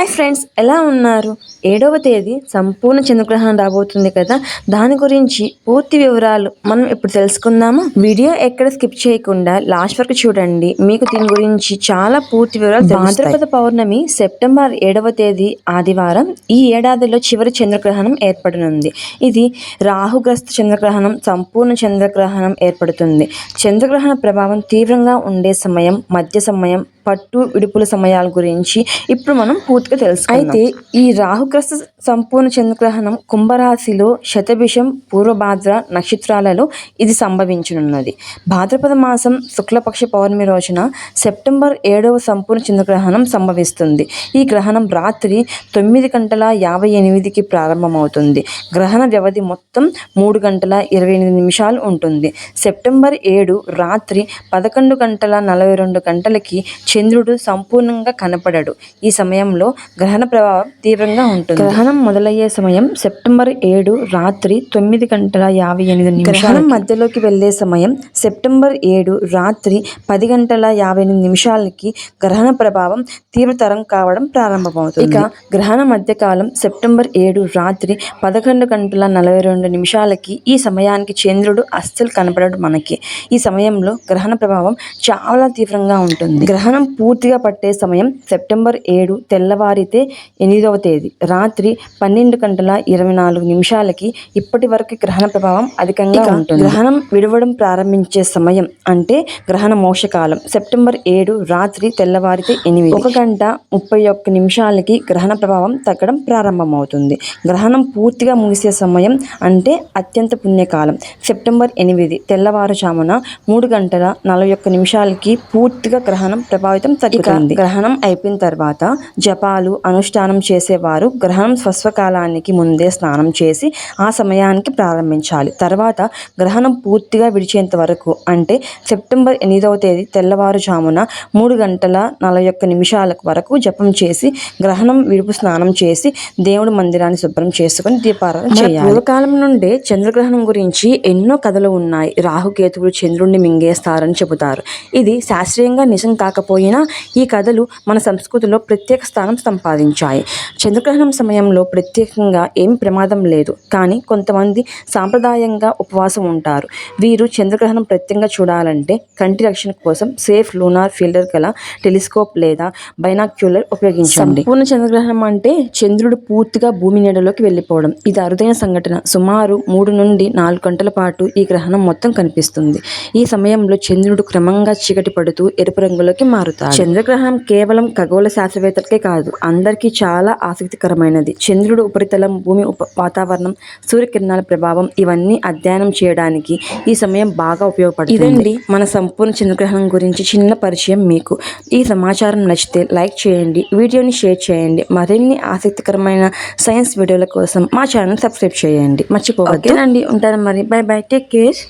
Hi friends ఎలా ఉన్నారు? ఏడవ తేదీ సంపూర్ణ చంద్రగ్రహణం రాబోతుంది కదా? దాని గురించి పూర్తి వివరాలు మనం ఇప్పుడు తెలుసుకుందాము? వీడియో ఎక్కడ స్కిప్ చేయకుండా లాస్ట్ వరకు చూడండి. మీకు దీని గురించి చాలా పూర్తి వివరాలు భాద్రపద పౌర్ణమి సెప్టెంబర్ ఏడవ తేదీ ఆదివారం ఈ ఏడాదిలో చివరి చంద్రగ్రహణం ఏర్పడనుంది. ఇది రాహుగ్రస్త చంద్రగ్రహణం సంపూర్ణ చంద్రగ్రహణం ఏర్పడుతుంది. చంద్రగ్రహణ ప్రభావం తీవ్రంగా ఉండే సమయం మధ్య సమయం పట్టు విడుపుల సమయాల గురించి ఇప్పుడు మనం పూర్తిగా తెలుసు అయితే ఈ రాహుగ్రస్త సంపూర్ణ చంద్రగ్రహణం కుంభరాశిలో శతభిషం పూర్వభాద్ర నక్షత్రాలలో ఇది సంభవించనున్నది. భాద్రపద మాసం శుక్లపక్ష పౌర్ణమి రోజున సెప్టెంబర్ ఏడవ సంపూర్ణ చంద్రగ్రహణం సంభవిస్తుంది. ఈ గ్రహణం రాత్రి తొమ్మిది గంటల యాభై ఎనిమిదికి ప్రారంభమవుతుంది. గ్రహణ వ్యవధి మొత్తం మూడు గంటల ఇరవై ఎనిమిది నిమిషాలు ఉంటుంది. సెప్టెంబర్ ఏడు రాత్రి పదకొండు గంటల నలభై రెండు గంటలకి చంద్రుడు సంపూర్ణంగా కనపడడు. ఈ సమయంలో గ్రహణ ప్రభావం తీవ్రంగా ఉంటుంది. గ్రహణం మొదలయ్యే సమయం సెప్టెంబర్ ఏడు రాత్రి తొమ్మిది గంటల యాభై ఎనిమిది నిమిషాలు మధ్యలోకి వెళ్ళే సమయం సెప్టెంబర్ ఏడు రాత్రి పది గంటల యాభై ఎనిమిది నిమిషాలకి గ్రహణ ప్రభావం తీవ్రతరం కావడం ప్రారంభమవుతుంది. ఇక గ్రహణ మధ్యకాలం సెప్టెంబర్ ఏడు రాత్రి పదకొండు గంటల నలభై రెండు నిమిషాలకి ఈ సమయానికి చంద్రుడు అస్సలు కనపడడు మనకి. ఈ సమయంలో గ్రహణ ప్రభావం చాలా తీవ్రంగా ఉంటుంది. గ్రహణం పూర్తిగా పట్టే సమయం సెప్టెంబర్ ఏడు తెల్లవారితే ఎనిమిదవ తేదీ. రాత్రి పన్నెండు గంటల ఇరవై నాలుగు నిమిషాలకి ఇప్పటి వరకు గ్రహణ ప్రభావం అధికంగా ఉంటుంది. గ్రహణం విడవడం ప్రారంభించే సమయం అంటే గ్రహణ మోక్షకాలం సెప్టెంబర్ ఏడు రాత్రి తెల్లవారితే ఎనిమిది. ఒక గంట ముప్పై ఒక్క నిమిషాలకి గ్రహణ ప్రభావం తగ్గడం ప్రారంభమవుతుంది. గ్రహణం పూర్తిగా ముగిసే సమయం అంటే అత్యంత పుణ్యకాలం. సెప్టెంబర్ ఎనిమిది తెల్లవారుజామున మూడు గంటల నలభై ఒక్క నిమిషాలకి పూర్తిగా గ్రహణం ప్రభావితం తగ్గుతుంది. గ్రహణం అయిపోయిన తర్వాత జపాలు అనుష్ఠానం చేసేవారు గ్రహణం స్వస్వకాలానికి ముందే స్నానం చేసి ఆ సమయానికి ప్రారంభించాలి. తర్వాత గ్రహణం పూర్తిగా విడిచేంత వరకు అంటే సెప్టెంబర్ ఎనిమిదవ తేదీ తెల్లవారుజామున మూడు గంటల నలభై ఒక్క నిమిషాల వరకు జపం చేసి గ్రహణం విడుపు స్నానం చేసి దేవుడి మందిరాన్ని శుభ్రం చేసుకొని దీపారాధన చేయాలి. పూర్వకాలం నుండే చంద్రగ్రహణం గురించి ఎన్నో కథలు ఉన్నాయి. రాహుకేతువులు చంద్రుడిని మింగేస్తారని చెబుతారు. ఇది శాస్త్రీయంగా నిజం కాకపోయినా ఈ కథలు మన సంస్కృతిలో ప్రత్యేక స్థానం సంపాదించాయి. చంద్రగ్రహణం సమయంలో ప్రత్యేకంగా ఏం ప్రమాదం లేదు. కానీ కొంతమంది సాంప్రదాయంగా ఉపవాసం ఉంటారు. వీరు చంద్రగ్రహణం ప్రత్యేకంగా చూడాలంటే కంటి రక్షణ కోసం సేఫ్ లూనార్ ఫీల్డర్ గల టెలిస్కోప్ లేదా బైనాక్యులర్ ఉపయోగించండి. పూర్ణ చంద్రగ్రహణం అంటే చంద్రుడు పూర్తిగా భూమి నీడలోకి వెళ్ళిపోవడం. ఇది అరుదైన సంఘటన. సుమారు మూడు నుండి నాలుగు గంటల పాటు ఈ గ్రహణం మొత్తం కనిపిస్తుంది. ఈ సమయంలో చంద్రుడు క్రమంగా చీకటి పడుతూ ఎరుపు రంగులోకి మారుతాడు చంద్రగ్రహణం కేవలం ఖగోళ శాస్త్రవేత్తలకే కాదు అందరికీ చాలా ఆసక్తికరమైనది. చంద్రుడు ఉపరితలం భూమి ఉప వాతావరణం సూర్యకిరణాల ప్రభావం ఇవన్నీ అధ్యయనం చేయడానికి ఈ సమయం బాగా ఉపయోగపడుతుంది. ఇదండి. మన సంపూర్ణ చంద్రగ్రహణం గురించి చిన్న పరిచయం మీకు. ఈ సమాచారం నచ్చితే లైక్ చేయండి వీడియోని షేర్ చేయండి మరిన్ని ఆసక్తికరమైన సైన్స్ వీడియోల కోసం మా ఛానల్ సబ్స్క్రైబ్ చేయండి. మర్చిపోవద్దు. ఉంటాను మరి. Bye bye. Take care.